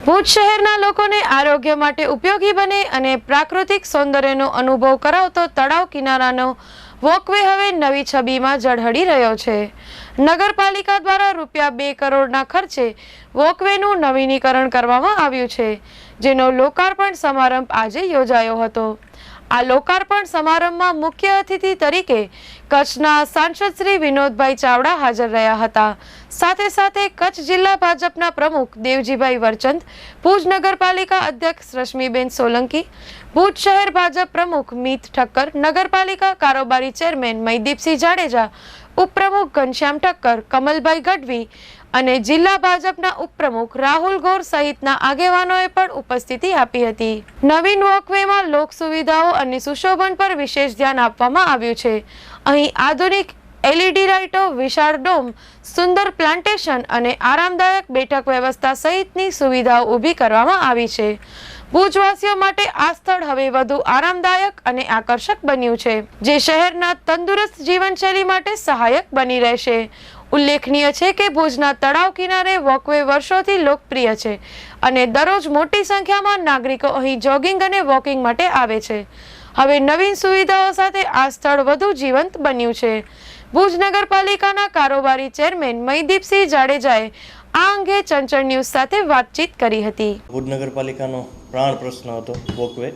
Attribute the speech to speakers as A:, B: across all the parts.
A: ભુજ શહેરના લોકોને આરોગ્ય માટે ઉપયોગી બને અને પ્રાકૃતિક સૌંદર્યનો અનુભવ કરાવતો તળાવ કિનારાનો વોકવે હવે નવી છબીમાં ઝળહળી રહ્યો છે. નગરપાલિકા દ્વારા રૂપિયા બે કરોડના ખર્ચે વોકવેનું નવીનીકરણ કરવામાં આવ્યું છે, જેનો લોકાર્પણ સમારંભ આજે યોજાયો હતો. આ લોકાર્પણ સમારંભમાં મુખ્ય અતિથિ તરીકે કચ્છના સાંસદ શ્રી વિનોદભાઈ ચાવડા હાજર રહ્યા હતા. સાથે સાથે કચ્છ જિલ્લા ભાજપના પ્રમુખ દેવજીભાઈ વરચંદ, ભુજ નગરપાલિકા અધ્યક્ષ રશ્મિબેન સોલંકી, ભુજ શહેર ભાજપ પ્રમુખ મીત ઠક્કર, નગરપાલિકા કારોબારી ચેરમેન મયદીપસિંહ જાડેજા ઉપપ્રમુખ ઘનશ્યામ ઠક્કર, કમલભાઈ ગઢવી અને જિલ્લા ભાજપના ઉપપ્રમુખ રાહુલ ગોર સહિતના આગેવાનોએ પણ ઉપસ્થિતિ આપી હતી. નવીન વોકવેમાં લોક સુવિધાઓ અને સુશોભન પર વિશેષ ધ્યાન આપવામાં આવ્યું છે. અહીં આધુનિક એલઈડી લાઇટો, વિશાળ ડોમ, સુંદર પ્લાન્ટેશન અને આરામદાયક બેઠક વ્યવસ્થા સહિતની સુવિધાઓ ઊભી કરવામાં આવી છે. ભુજવાસીઓ માટે આ સ્થળ હવે વધુ આરામદાયક અને આકર્ષક બન્યું છે, જે શહેરના તંદુરસ્ત જીવનશૈલી માટે સહાયક બની રહેશે. ઉલ્લેખનીય છે કે ભુજના તળાવ કિનારે વોકવે વર્ષોથી લોકપ્રિય છે અને દરરોજ મોટી સંખ્યામાં નાગરિકો અહીં જોગિંગ અને વોકિંગ માટે આવે છે. હવે નવીન સુવિધાઓ સાથે આ સ્થળ વધુ જીવંત બન્યું છે. ભુજ નગરપાલિકાના કારોબારી ચેરમેન મહીદીપસિંહ જાડેજાએ આ અંગે ચંચળ ન્યૂઝ સાથે વાતચીત કરી હતી.
B: ભુજ નગરપાલિકાનો પ્રાણ પ્રશ્ન હતો વોકવે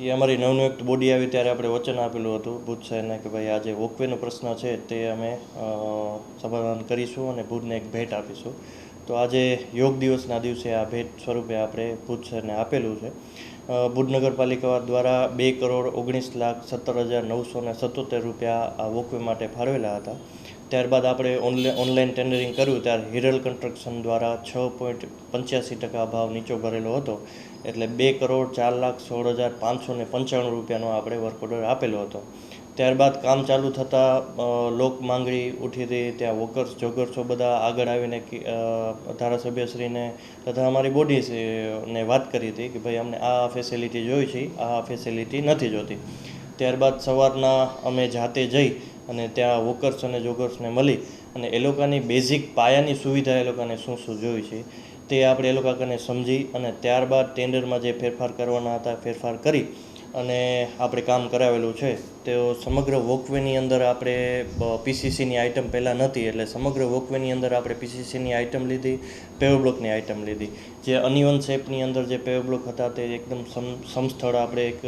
B: એ અમારી નવનિયુક્ત બોડી આવી ત્યારે આપણે વચન આપેલું હતું. ભુજ શહેરને કે ભાઈ આ જે વોકવેનો પ્રશ્ન છે તે અમે સમાધાન કરીશું અને ભુજને એક ભેટ આપીશું. તો આજે યોગ દિવસના દિવસે આ ભેટ સ્વરૂપે આપણે ભુજ શહેરને આપેલું છે. ભુજ નગરપાલિકા દ્વારા બે કરોડ ઓગણીસ લાખ સત્તર હજાર નવસો ને સત્તોતેર રૂપિયા આ વોકવે માટે ફાળવેલા હતા. ત્યારબાદ આપણે ઓનલાઈન ટેન્ડરિંગ કર્યું, ત્યારે હિરલ કન્સ્ટ્રક્શન દ્વારા છ પોઈન્ટ પંચ્યાસી ટકા ભાવ નીચો ભરેલો હતો. એટલે બે કરોડ ચાર લાખ સોળ હજાર પાંચસો ને પંચાણું રૂપિયાનો આપણે વર્ક ઓર્ડર આપેલો હતો. ત્યારબાદ કામ ચાલુ થતાં લોક માંગણી ઉઠી હતી, ત્યાં વોકર્સ જોગર્સો બધા આગળ આવીને ધારાસભ્યશ્રીને તથા અમારી બોડીને વાત કરી હતી કે ભાઈ, અમને આ ફેસિલિટી જોઈ છે, આ ફેસિલિટી નથી જોતી. ત્યારબાદ સવારના અમે જાતે જઈ અને ત્યાં વોકર્સ અને જોગર્સને મળી અને એ લોકોની બેઝિક પાયાની સુવિધા એ લોકોને શું શું જોઈ છે તે આપણે એ લોકોને સમજી અને ત્યારબાદ ટેન્ડરમાં જે ફેરફાર કરવાના હતા ફેરફાર કરી અને આપણે કામ કરાવેલું છે. તેઓ સમગ્ર વોકવેની અંદર આપણે પીસીસીની આઇટમ પહેલાં નહોતી, એટલે સમગ્ર વોકવેની અંદર આપણે પીસીસીની આઇટમ લીધી પેવ બ્લોકની આઇટમ લીધી. જે અનિવન શેપની અંદર જે પેવ બ્લોક હતા, તે એકદમ સમ, સમસ્થળ આપણે એક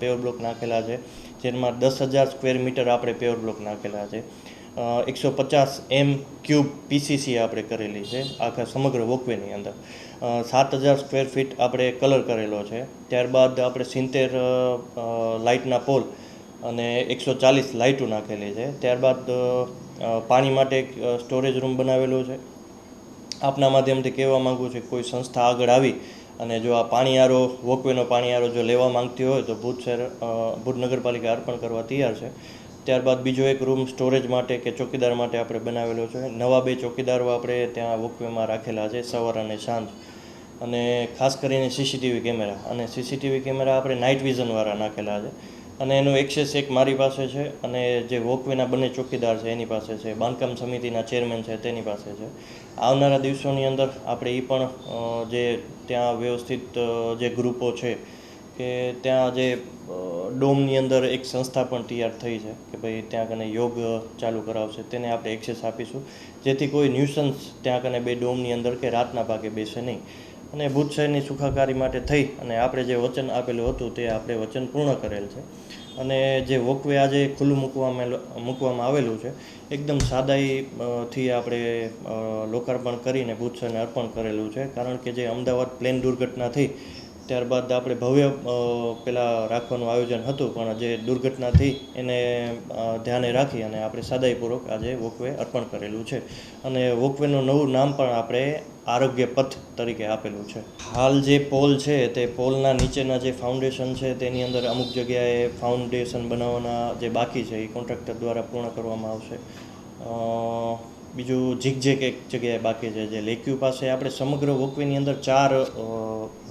B: પેવ બ્લોક નાખેલા છે. જેમાં દસ હજાર સ્ક્વેર મીટર આપણે પેવર બ્લોક નાખેલા છે. એકસો પચાસ એમ ક્યુબ પીસીસી આપણે કરેલી છે, આખા સમગ્ર વોકવેની અંદર. સાત હજાર સ્ક્વેર ફીટ આપણે કલર કરેલો છે. ત્યારબાદ આપણે સિત્તેર લાઇટના પોલ અને એકસો ચાલીસ લાઇટો નાખેલી છે. ત્યારબાદ પાણી માટે એક સ્ટોરેજ રૂમ બનાવેલો છે. આપના માધ્યમથી કહેવા માગું છું કોઈ સંસ્થા આગળ આવી અને જો આ પાણીયારો વોકવેનો પાણીયારો જો લેવા માંગતી હોય તો ભુજ શહેર ભુજ નગરપાલિકા અર્પણ કરવા તૈયાર છે. ત્યારબાદ બીજો એક રૂમ સ્ટોરેજ માટે કે ચોકીદાર માટે આપણે બનાવેલો છે. નવા બે ચોકીદારો આપણે ત્યાં વોકવેમાં રાખેલા છે, સવાર અને સાંજ. અને ખાસ કરીને સીસીટીવી કેમેરા. અને સીસીટીવી કેમેરા આપણે નાઇટ વિઝનવાળા નાખેલા છે. અને એનું એક્સેસ એક મારી પાસે છે અને જે વોકવેના બંને ચોકીદાર છે એની પાસે છે. બાંધકામ સમિતિના ચેરમેન છે તેની પાસે છે. આવનારા દિવસોની અંદર આપણે એ પણ જે ત્યાં વ્યવસ્થિત જે ગ્રુપો છે કે ત્યાં જે ડોમની અંદર એક સંસ્થા પણ તૈયાર થઈ છે કે ભાઈ ત્યાં કને યોગ ચાલુ કરાવશે તેને આપણે એક્સેસ આપીશું. જેથી કોઈ ન્યુસન્સ ત્યાં કને બે ડોમની અંદર કે રાતના ભાગે બેસે નહીં. અને ભૂત શહેરની સુખાકારી માટે થઈ અને આપણે જે વચન આપેલું હતું તે આપણે વચન પૂર્ણ કરેલ છે. અને જે વોકવે આજે ખુલ્લું મૂકવામાં મૂકવામાં આવેલું છે, એકદમ સાદાઈ થી આપણે લોકાર્પણ કરીને ભૂત શહેરને અર્પણ કરેલું છે. કારણ કે જે અમદાવાદ પ્લેન દુર્ઘટના થઈ ત્યારબાદ આપણે ભવ્ય પેલા રાખવાનું આયોજન હતું, પણ જે દુર્ઘટના થઈ એને ધ્યાને રાખી અને આપણે સાદાઈપૂર્વક આજે વોકવે અર્પણ કરેલું છે. અને વોકવેનું નવું નામ પણ આપણે આરોગ્ય પથ તરીકે આપેલું છે. હાલ જે પોલ છે, તે પોલના નીચેના જે ફાઉન્ડેશન છે, તેની અંદર અમુક જગ્યાએ ફાઉન્ડેશન બનાવવાના જે બાકી છે, એ કોન્ટ્રાક્ટર દ્વારા પૂર્ણ કરવામાં આવશે. બીજું ઝીકઝેક એક જગ્યાએ બાકી છે, જે લેક્યુ પાસે આપણે સમગ્ર વોકવેની અંદર ચાર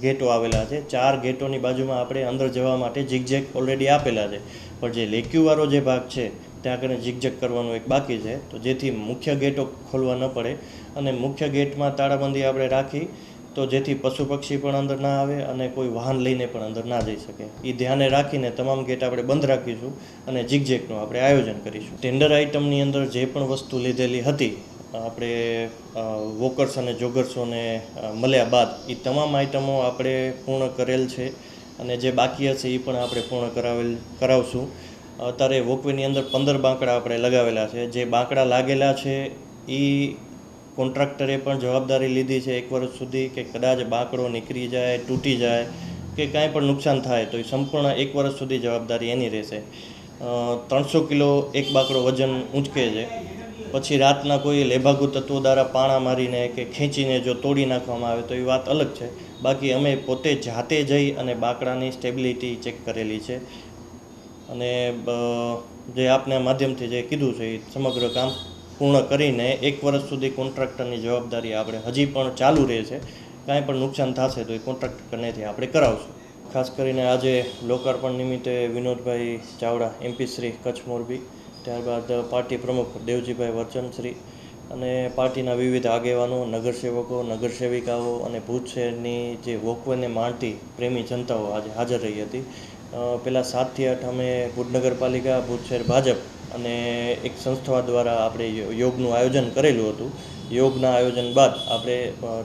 B: ગેટો આવેલા છે. ચાર ગેટોની બાજુમાં આપણે અંદર જવા માટે ઝીકઝેક ઓલરેડી આપેલા છે. પણ જે લેક્યુવાળો જે ભાગ છે, ત્યાં આગળ ઝીકઝેક કરવાનું એક બાકી છે. તો જેથી મુખ્ય ગેટો ખોલવા ન પડે અને મુખ્ય ગેટમાં તાળાબંધી આપણે રાખી તો જેથી પશુ પક્ષી પણ અંદર ના આવે અને કોઈ વાહન લઈને પણ અંદર ના જઈ શકે. એ ધ્યાને રાખીને તમામ ગેટ આપણે બંધ રાખીશું અને જીગજેકનું આપણે આયોજન કરીશું. ટેન્ડર આઇટમની અંદર જે પણ વસ્તુ લીધેલી હતી, આપણે વોકર્સ અને જોગર્સોને મળ્યા બાદ એ તમામ આઇટમો આપણે પૂર્ણ કરેલ છે અને જે બાકી હશે એ પણ આપણે પૂર્ણ કરાવેલ, કરાવશું. અત્યારે વોકવેની અંદર પંદર બાંકડા આપણે લગાવેલા છે. જે બાંકડા લાગેલા છે એ કોન્ટ્રાક્ટરે પણ જવાબદારી લીધી છે એક વર્ષ સુધી કે કદાચ બાંકડો નીકળી જાય, તૂટી જાય કે કાંઈ પણ નુકસાન થાય તો એ સંપૂર્ણ એક વર્ષ સુધી જવાબદારી એની રહેશે. ત્રણસો કિલો એક બાંકડો વજન ઊંચકે છે. પછી રાતના કોઈ લેભાગુ તત્વો દ્વારા પાણા મારીને કે ખેંચીને જો તોડી નાખવામાં આવે તો એ વાત અલગ છે. બાકી અમે પોતે જાતે જઈ અને બાંકડાની સ્ટેબિલિટી ચેક કરેલી છે. અને જે આપને માધ્યમથી જે કીધું છે એ સમગ્ર કામ પૂર્ણ કરીને એક વર્ષ સુધી કોન્ટ્રાક્ટરની જવાબદારી આપણે હજી પણ ચાલુ રહે છે. કાંઈ પણ નુકસાન થશે તો એ કોન્ટ્રાક્ટર કનેથી આપણે કરાવશું. ખાસ કરીને આજે લોકાર્પણ નિમિત્તે વિનોદભાઈ ચાવડા, એમપી શ્રી કચ્છ મોરબી, ત્યારબાદ પાર્ટી પ્રમુખ દેવજીભાઈ વરચનશ્રી અને પાર્ટીના વિવિધ આગેવાનો, નગરસેવકો, નગરસેવિકાઓ અને ભુજ શહેરની જે વોકવેને માણતી પ્રેમી જનતાઓ આજે હાજર રહી હતી. પહેલાં સાતથી આઠ અમે ભુજ નગરપાલિકા, ભુજ શહેર ભાજપ અને એક સંસ્થા દ્વારા આપણે યોગનું આયોજન કરેલું હતું. યોગના આયોજન બાદ આપણે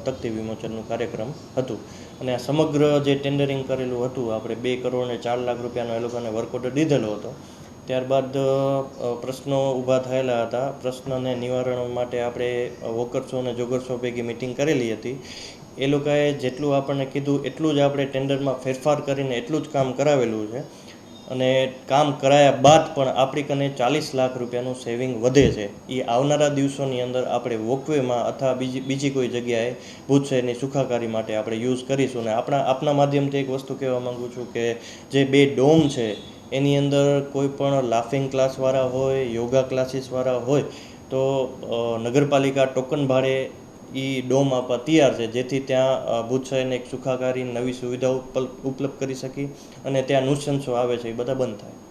B: તકતી વિમોચનનું કાર્યક્રમ હતું. અને આ સમગ્ર જે ટેન્ડરિંગ કરેલું હતું, આપણે બે કરોડ ને ચાર લાખ રૂપિયાનો એ લોકોને વર્ક દીધેલો હતો. ત્યારબાદ પ્રશ્નો ઊભા થયેલા હતા. પ્રશ્નને નિવારણ માટે આપણે વોકર્સો અને જોગર્સો ભેગી મિટિંગ કરેલી હતી. એ લોકોએ જેટલું આપણને કીધું, એટલું જ આપણે ટેન્ડરમાં ફેરફાર કરીને એટલું જ કામ કરાવેલું છે. અને કામ કરાયા બાદ પણ આપણી કને ચાલીસ લાખ રૂપિયાનું સેવિંગ વધે છે. એ આવનારા દિવસોની અંદર આપણે વોકવેમાં અથવા બીજી બીજી કોઈ જગ્યાએ ભુજ શહેરની સુખાકારી માટે આપણે યુઝ કરીશું. અને આપણા, આપના માધ્યમથી એક વસ્તુ કહેવા માગું છું કે જે બે ડોમ છે, એની અંદર કોઈ પણ લાફિંગ ક્લાસવાળા હોય યોગા ક્લાસીસવાળા હોય, તો નગરપાલિકા ટોકન ભાડે એ ડોમ આપવા તૈયાર છે, જેથી ત્યાં ભુજ શહેરને એક સુખાકારી નવી સુવિધાઓ ઉપલ- ઉપલબ્ધ કરી શકી અને ત્યાં નુસંસો આવે છે, એ બધા બંધ થાય.